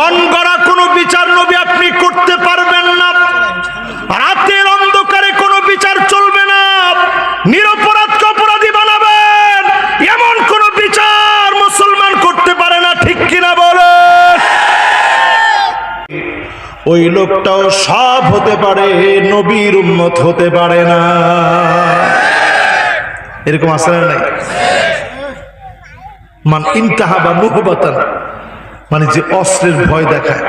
মন গড়া কোনো বিচার নবী আপনি করতে পারবেন না। রাতের অন্ধকারে কোনো বিচার চলবে না। নিরপরাধকে অপরাধী বানাবেন। এমন কোন বিচার মুসলমান করতে পারে না, ঠিক কিনা বলেন ওই লোকটাও সব হতে পারে, নবীর উম্মত হতে পারে না। এরকম আসলে নাই? মান ইন্তাহা বা মুহবাতান। মানে যে অস্ত্রের ভয় দেখায়,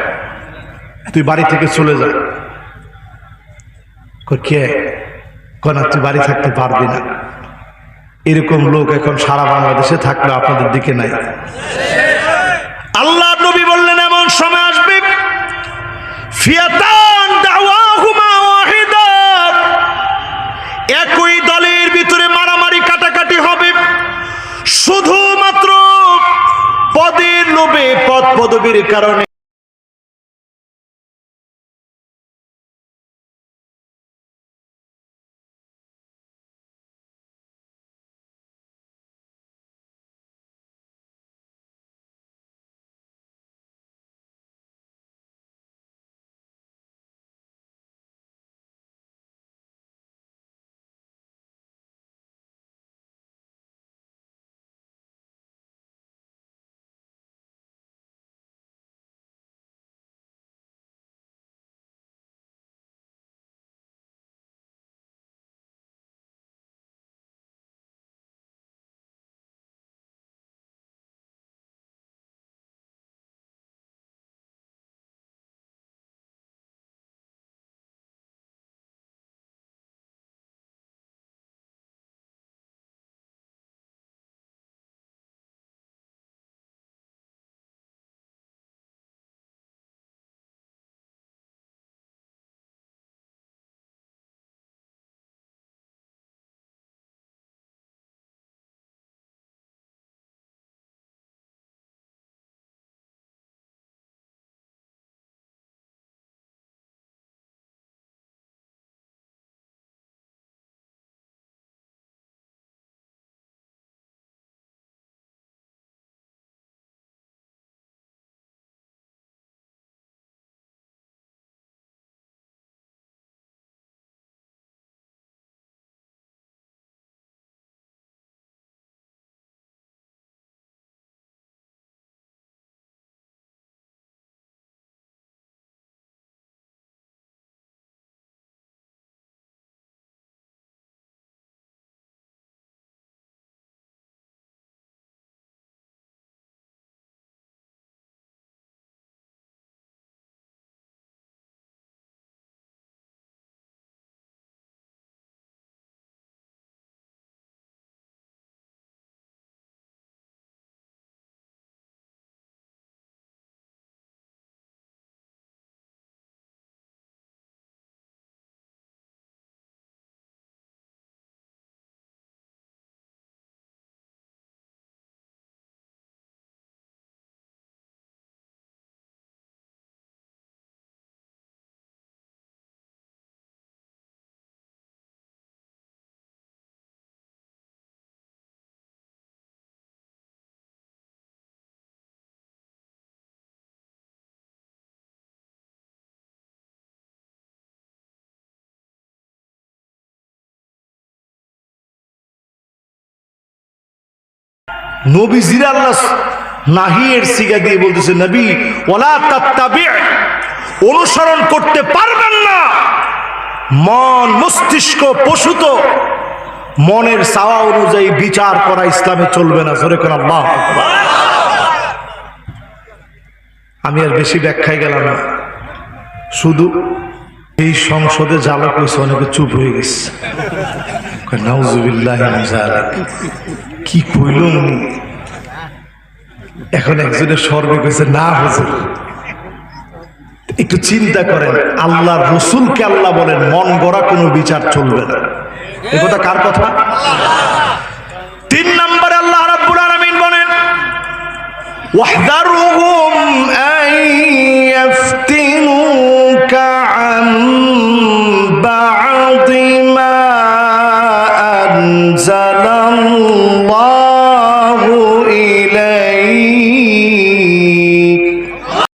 তুই বাড়ি থেকে চলে যা। কে? কনা তুই বাড়ি থাকতে পারবি না। এরকম লোক এখন সারা বাংলাদেশে থাকলে আপনাদের দিকে নাই। পদবীর কারণে নবীজির আল্লাহ নাহিয়ের সিগা দিয়ে বলতেছে, নবী ওলা তাত্তাবি, অনুসরণ করতে পারবেন না। মন মস্তিষ্ক পশুত মনের চাওয়া অনুযায়ী বিচার করা ইসলামে চলবে না। জোরে কোন আমি আর বেশি ব্যাখ্যায় গেলাম না। শুধু এই সংসদে জ্বালা কইছে অনেকে চুপ হয়ে গেছে। কি কইল এখন একজনের স্বর্গে কইছে না হুজুর। একটু চিন্তা করেন আল্লাহ রসুলকে আল্লাহ বলেন, মন গড়া কোনো বিচার চলবে না। এ কথা কার কথা? তিন নম্বরে আল্লাহ রাব্বুল আলামিন বলেন ওয়াহদারুহুম